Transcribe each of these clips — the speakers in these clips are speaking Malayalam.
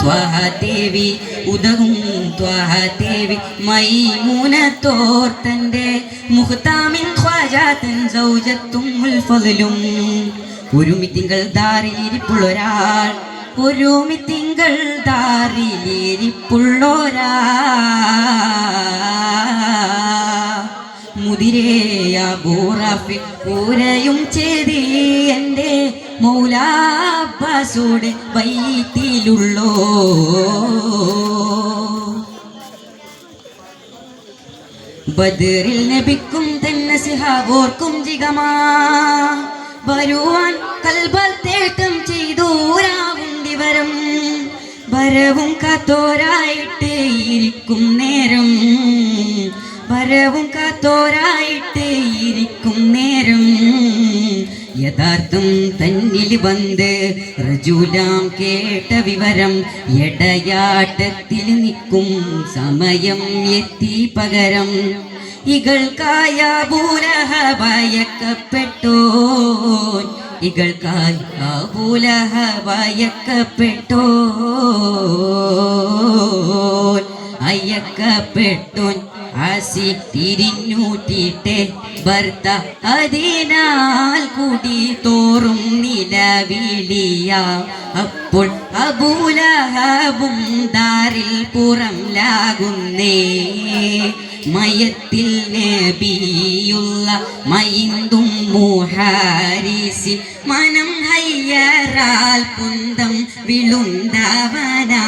ത്വഹദേവി ഉദകും ത്വഹദേവി മൈമൂനത്തോർത്തന്റെ മുഹത്താമിൻ ഖ്വാജാത്തൻ സൗജത്തും മുൽഫലും ഒരുമിത്തിങ്കൾ ദാറിലിരിപ്പുള്ളൊരാൾ ഒരുമിത്തിങ്കൾ ദാറിലിരിപ്പുള്ളൊരാ മുതിരേയ ബോറാഫി പൂരയും ചെയ്തി എന്റെ മൗലാബാസോട് വൈത്തിലുള്ളോ ബദറിൽ നബിക്കും തന്നെ സിഹാബോർക്കും ജിഗമാ. വരുവാൻ കൽബൽ തേട്ടം ചെയ്തോരാവുണ്ടി വരം വരവും കാത്തോരായിട്ട് ഇരിക്കും നേരം. വരവും കാത്തോരായിട്ട് ഇരിക്കും നേരം. യഥാർത്ഥം തന്നിൽ വന്ന് റജുലാം കേട്ട വിവരം എടയാട്ടത്തിൽ നിൽക്കും സമയം എത്തി പകരം. ഇകൾക്കായ പൂലഹ ഭയക്കപ്പെട്ടോ ഇകൾക്കായ പൂലഹ ഭയക്കപ്പെട്ടോ അയ്യക്കപ്പെട്ടോൻ ആസി തിരിഞ്ഞൂറ്റിട്ടെ ഭർത്ത അതിനാൽ കുടി തോറും നിലവിളിയ. അപ്പോൾ അബൂലഹബും ദാരിൽ പുറം ലാകുന്നേ മയത്തിൽ നബിയുള്ള മൈന്തും മുഹാരിസി മനം ഹയ്യറാൽ കുന്തം വിളുന്തവനാ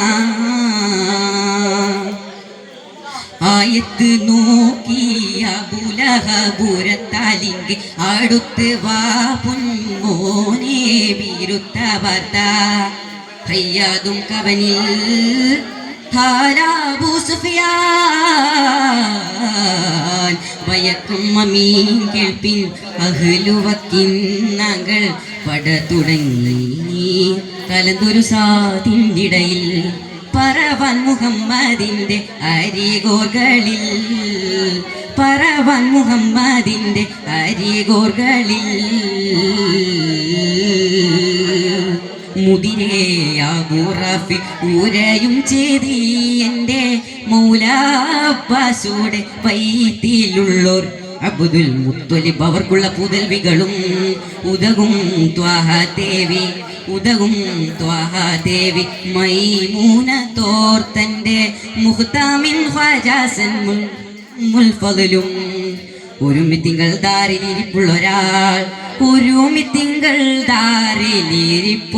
ആയത്ത് നോക്കിയ ബുലഹപുരത്താലിങ്ക് അടുത്ത് വാ പുൻമോനെ വീരുത്ത വാർത്ത ഹയ്യാതും കവനിൽ വയക്കും മമീൻ കേൾപ്പിൻ അഹ്ലുവക്കിന്നകൾ പട തുടങ്ങി. കലന്തൊരു സാതിന്റിടയിൽ പറവൻ മുഹമ്മദിന്റെ അരികോർകളിൽ. പറവൻ മുഹമ്മദിന്റെ അരികോർകളിൽ. മുതിരേയാബുറഫി ഊരയും ചെയ്തി എന്റെ മൗലാബാസൂടെ പൈത്തിയിലുള്ളോർ അബ്ദുൽ മുത്തൊലിബ് അവർക്കുള്ള പുതൽവികളും ഉദകും ത്വാഹ ദേവി. ത്വാഹ ദേവി മൈമൂന തോർത്തന്റെ മുഖ്താമിൻ ഫജാസൻ മുൽ മുൽഫദലും ഒരുമിത്തിങ്കൾ ദാരിലിരിപ്പുള്ളൊരാൾ ഒരുമിത്തിങ്കൾ ദാരിലിരിപ്പുള്ളൊരാ